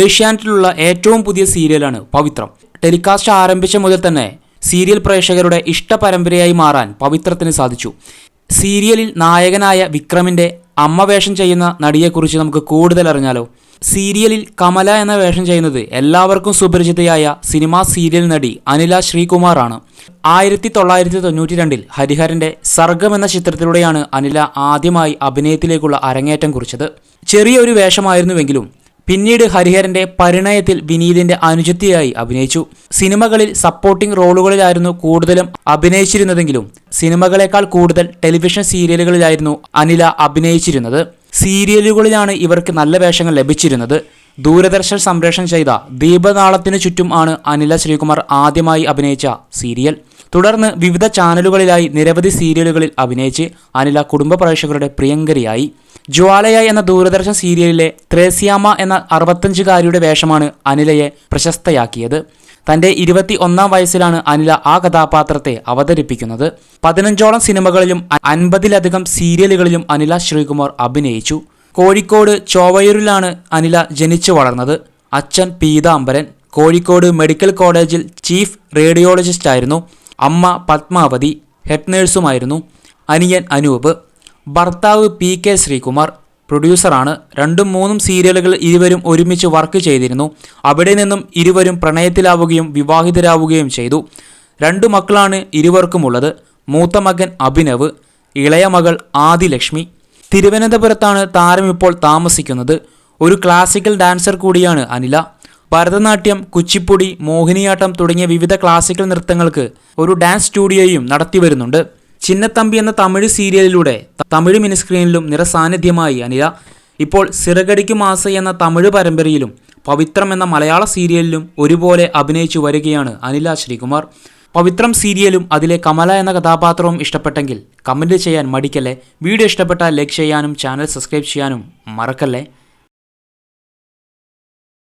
ഏഷ്യാനെറ്റിലുള്ള ഏറ്റവും പുതിയ സീരിയലാണ് പവിത്രം. ടെലികാസ്റ്റ് ആരംഭിച്ച മുതൽ തന്നെ സീരിയൽ പ്രേക്ഷകരുടെ ഇഷ്ട പരമ്പരയായി മാറാൻ പവിത്രത്തിന് സാധിച്ചു. സീരിയലിൽ നായകനായ വിക്രമിന്റെ അമ്മ വേഷം ചെയ്യുന്ന നടിയെക്കുറിച്ച് നമുക്ക് കൂടുതൽ അറിഞ്ഞാലോ? സീരിയലിൽ കമല എന്ന വേഷം ചെയ്യുന്നത് എല്ലാവർക്കും സുപരിചിതയായ സിനിമാ സീരിയൽ നടി അനില ശ്രീകുമാറാണ്. ആയിരത്തി തൊള്ളായിരത്തി തൊണ്ണൂറ്റി രണ്ടിൽ ഹരിഹരന്റെ സർഗം എന്ന ചിത്രത്തിലൂടെയാണ് അനില ആദ്യമായി അഭിനയത്തിലേക്കുള്ള അരങ്ങേറ്റം കുറിച്ചത്. ചെറിയൊരു വേഷമായിരുന്നുവെങ്കിലും പിന്നീട് ഹരിഹരന്റെ പരിണയത്തിൽ വിനീതിന്റെ അനുജത്തിയായി അഭിനയിച്ചു. സിനിമകളിൽ സപ്പോർട്ടിംഗ് റോളുകളിലായിരുന്നു കൂടുതലും അഭിനയിച്ചിരുന്നതെങ്കിലും സിനിമകളെക്കാൾ കൂടുതൽ ടെലിവിഷൻ സീരിയലുകളിലായിരുന്നു അനില അഭിനയിച്ചിരുന്നത്. സീരിയലുകളിലാണ് ഇവർക്ക് നല്ല വേഷങ്ങൾ ലഭിച്ചിരുന്നത്. ദൂരദർശൻ സംപ്രേഷണം ചെയ്ത ദീപനാളത്തിനു ചുറ്റും ആണ് അനില ശ്രീകുമാർ ആദ്യമായി അഭിനയിച്ച സീരിയൽ. തുടർന്ന് വിവിധ ചാനലുകളിലായി നിരവധി സീരിയലുകളിൽ അഭിനയിച്ച് അനില കുടുംബ പ്രേക്ഷകരുടെ പ്രിയങ്കരിയായി. ജ്വാലയ എന്ന ദൂരദർശൻ സീരിയലിലെ ത്രേസിയാമ എന്ന അറുപത്തഞ്ചുകാരിയുടെ വേഷമാണ് അനിലയെ പ്രശസ്തയാക്കിയത്. തന്റെ ഇരുപത്തി ഒന്നാം വയസ്സിലാണ് അനില ആ കഥാപാത്രത്തെ അവതരിപ്പിക്കുന്നത്. പതിനഞ്ചോളം സിനിമകളിലും അൻപതിലധികം സീരിയലുകളിലും അനില ശ്രീകുമാർ അഭിനയിച്ചു. കോഴിക്കോട് ചോവയൂരിലാണ് അനില ജനിച്ചു വളർന്നത്. അച്ഛൻ പീതാംബരൻ. കോഴിക്കോട് മെഡിക്കൽ കോളേജിൽ ചീഫ് റേഡിയോളജിസ്റ്റായിരുന്നു. അമ്മ പത്മാവതി. ഹെഡ് നേഴ്സുമായിരുന്നു. അനിയൻ അനൂപ്. ഭർത്താവ് പി കെ ശ്രീകുമാർ പ്രൊഡ്യൂസറാണ്. രണ്ടും മൂന്നും സീരിയലുകൾ ഇരുവരും ഒരുമിച്ച് വർക്ക് ചെയ്തിരുന്നു. അവിടെ നിന്നും ഇരുവരും പ്രണയത്തിലാവുകയും വിവാഹിതരാവുകയും ചെയ്തു. രണ്ടു മക്കളാണ് ഇരുവർക്കുമുള്ളത്. മൂത്ത മകൻ അഭിനവ് ഇളയ മകൾ ആദിലക്ഷ്മി. തിരുവനന്തപുരത്താണ് താരം ഇപ്പോൾ താമസിക്കുന്നത്. ഒരു ക്ലാസിക്കൽ ഡാൻസർ കൂടിയാണ് അനില. ഭരതനാട്യം കുച്ചിപ്പുടി മോഹിനിയാട്ടം തുടങ്ങിയ വിവിധ ക്ലാസിക്കൽ നൃത്തങ്ങൾക്ക് ഒരു ഡാൻസ് സ്റ്റുഡിയോയും നടത്തിവരുന്നുണ്ട്. ചിന്നത്തമ്പി എന്ന തമിഴ് സീരിയലിലൂടെ തമിഴ് മിനിസ്ക്രീനിലും നിറസാന്നിധ്യമായി അനില. ഇപ്പോൾ സിറകടിക്ക് മാസ എന്ന തമിഴ് പരമ്പരയിലും പവിത്രം എന്ന മലയാള സീരിയലിലും ഒരുപോലെ അഭിനയിച്ചു വരികയാണ് അനില ശ്രീകുമാർ. പവിത്രം സീരിയലും അതിലെ കമല എന്ന കഥാപാത്രവും ഇഷ്ടപ്പെട്ടെങ്കിൽ കമന്റ് ചെയ്യാൻ മടിക്കല്ലേ. വീഡിയോ ഇഷ്ടപ്പെട്ടാൽ ലൈക്ക് ചെയ്യാനും ചാനൽ സബ്സ്ക്രൈബ് ചെയ്യാനും മറക്കല്ലേ.